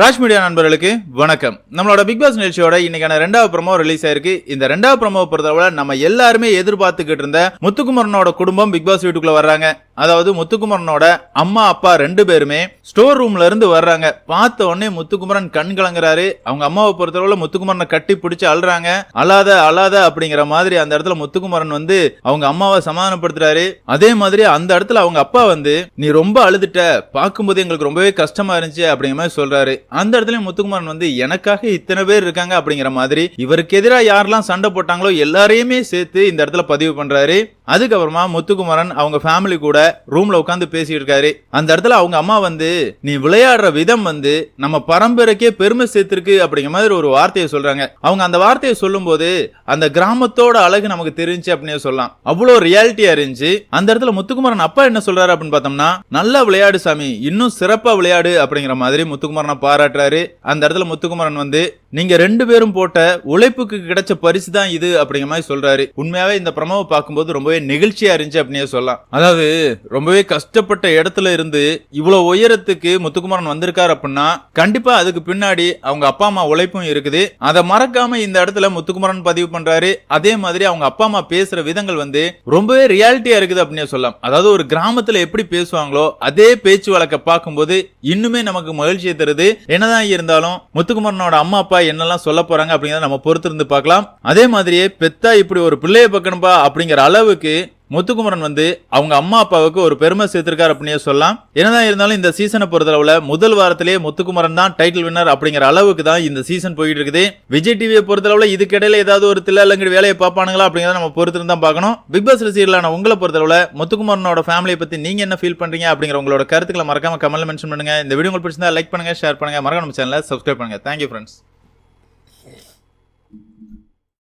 Raj media நண்பர்களுக்கு வணக்கம். நம்மளோட பிக் பாஸ் நிகழ்ச்சியோட இன்னைக்கான ரெண்டாவது ப்ரமோ ரிலீஸ் ஆயிருக்கு. இந்த ரெண்டாவது ப்ரமோ பொறுத்தவரை நம்ம எல்லாருமே எதிர்பார்த்துக்கிட்டு இருந்த முத்துக்குமரனோட குடும்பம் பிக் பாஸ் வீட்டுக்குள்ள வர்றாங்க. அதாவது முத்துக்குமரனோட அம்மா அப்பா ரெண்டு பேருமே ஸ்டோர் ரூம்ல இருந்து வர்றாங்க. பார்த்த உடனே முத்துக்குமரன் கண் கலங்குறாரு. அவங்க அம்மாவை பொறுத்தளவுல முத்துக்குமரனை கட்டி பிடிச்சு அழுறாங்க. அழாத அழாத அப்படிங்கிற மாதிரி அந்த இடத்துல முத்துக்குமரன் வந்து அவங்க அம்மாவை சமாதானப்படுத்துறாரு. அதே மாதிரி அந்த இடத்துல அவங்க அப்பா வந்து நீ ரொம்ப அழுதுட்ட. பார்க்கும்போது எங்களுக்கு ரொம்பவே கஷ்டமா இருந்துச்சு அப்படிங்கிற மாதிரி சொல்றாரு. அந்த இடத்துல முத்துக்குமரன் வந்து எனக்காக இத்தனை பேர் இருக்காங்க அப்படிங்கிற மாதிரி இவருக்கு எதிராக யாரெல்லாம் சண்டை போட்டாங்களோ எல்லாரையுமே சேர்த்து இந்த இடத்துல பதிவு பண்றாரு. அதுக்கப்புறமா முத்துக்குமரன் அவங்க ஃபேமிலி கூட ரூம்ல உட்காந்து பேசிட்டு இருக்காரு. அந்த இடத்துல அவங்க அம்மா வந்து நீ விளையாடுற விதம் வந்து நம்ம பரம்பரைக்கே பெருமை சேர்த்திருக்கு அப்படிங்கிற மாதிரி ஒரு வார்த்தையை சொல்றாங்க. அவங்க அந்த வார்த்தையை சொல்லும்போது அந்த கிராமத்தோட அழகு நமக்கு தெரிஞ்சு அப்படின்னு சொல்லலாம். அவ்வளோ ரியாலிட்டியா இருந்துச்சு. அந்த இடத்துல முத்துக்குமரன் அப்பா என்ன சொல்றாரு அப்படின்னு பார்த்தோம்னா நல்லா விளையாடு சாமி இன்னும் சிறப்பா விளையாடு அப்படிங்கிற மாதிரி முத்துக்குமரனை பாராட்டுறாரு. அந்த இடத்துல முத்துக்குமரன் வந்து நீங்க ரெண்டு பேரும் போட்ட உழைப்புக்கு கிடைச்ச பரிசு தான் இது அப்படிங்கிற மாதிரி சொல்றாரு. உண்மையாவே இந்த பிரமவை பார்க்கும்போது ரொம்பவே நெகிழ்ச்சியா இருந்துச்சு அப்படின்னு சொல்லலாம். அதாவது ரொம்பவே கஷ்டப்பட்ட இடத்துல இருந்து இவ்வளவு உயரத்துக்கு முத்துக்குமரன் வந்திருக்காரு அப்படின்னா கண்டிப்பா அதுக்கு பின்னாடி அவங்க அப்பா அம்மா உழைப்பும் இருக்குது. அதை மறக்காம இந்த இடத்துல முத்துக்குமாரன் பதிவு பண்றாரு. அதே மாதிரி அவங்க அப்பா அம்மா பேசுற விதங்கள் வந்து ரொம்பவே ரியாலிட்டியா இருக்குது அப்படின்னு சொல்லலாம். அதாவது ஒரு கிராமத்துல எப்படி பேசுவாங்களோ அதே பேச்சு வழக்க பார்க்கும்போது இன்னுமே நமக்கு மகிழ்ச்சியை தருது. என்னதான் இருந்தாலும் முத்துக்குமரனோட அம்மா அப்பா என்னெல்லாம் சொல்ல போறாங்க அப்படிங்கறத நம்ம பொறுத்திருந்து பார்க்கலாம். அதே மாதிரியே பெத்தா இப்படி ஒரு பிள்ளைய பக்கணும்பா அப்படிங்கிற அளவுக்கு முத்துக்குமரன் வந்து அவங்க அம்மா அப்பாவுக்கு ஒரு பெருமை சேர்த்திருக்காரு அப்படின்னே சொல்லலாம். என்னதான் இருந்தாலும் இந்த சீசனை பொறுத்தளவுல முதல் வாரத்திலேயே முத்துக்குமரன் தான் டைட்டில் வின்னர் அப்படிங்கிற அளவுக்கு தான் இந்த சீசன் போயிட்டு இருக்குது. விஜய் டிவியை பொறுத்தளவுல இதுக்கிடையில ஏதாவது ஒரு தில்லாலங்கடி வேலையை பார்ப்பானுங்களா அப்படிங்கிறத நம்ம பொறுத்திருந்து தான் பார்க்கணும் பிக் பாஸ் ரசிகர்களான உங்களை பொறுத்தளவுல முத்துக்குமரனோட ஃபேமிலியை பத்தி நீங்க என்ன ஃபீல் பண்றீங்க அப்படிங்கிற உங்களோட கருத்துக்களை மறக்காம கமெண்ட்ல மென்ஷன் பண்ணுங்க. இந்த வீடியோ உங்களுக்கு பிடிச்சிருந்தா லைக் பண்ணுங்க ஷேர் பண்ணுங்க. மறக்காம நம்ம சேனலை சப்ஸ்கிரைப் பண்ணுங்க. Thank you friends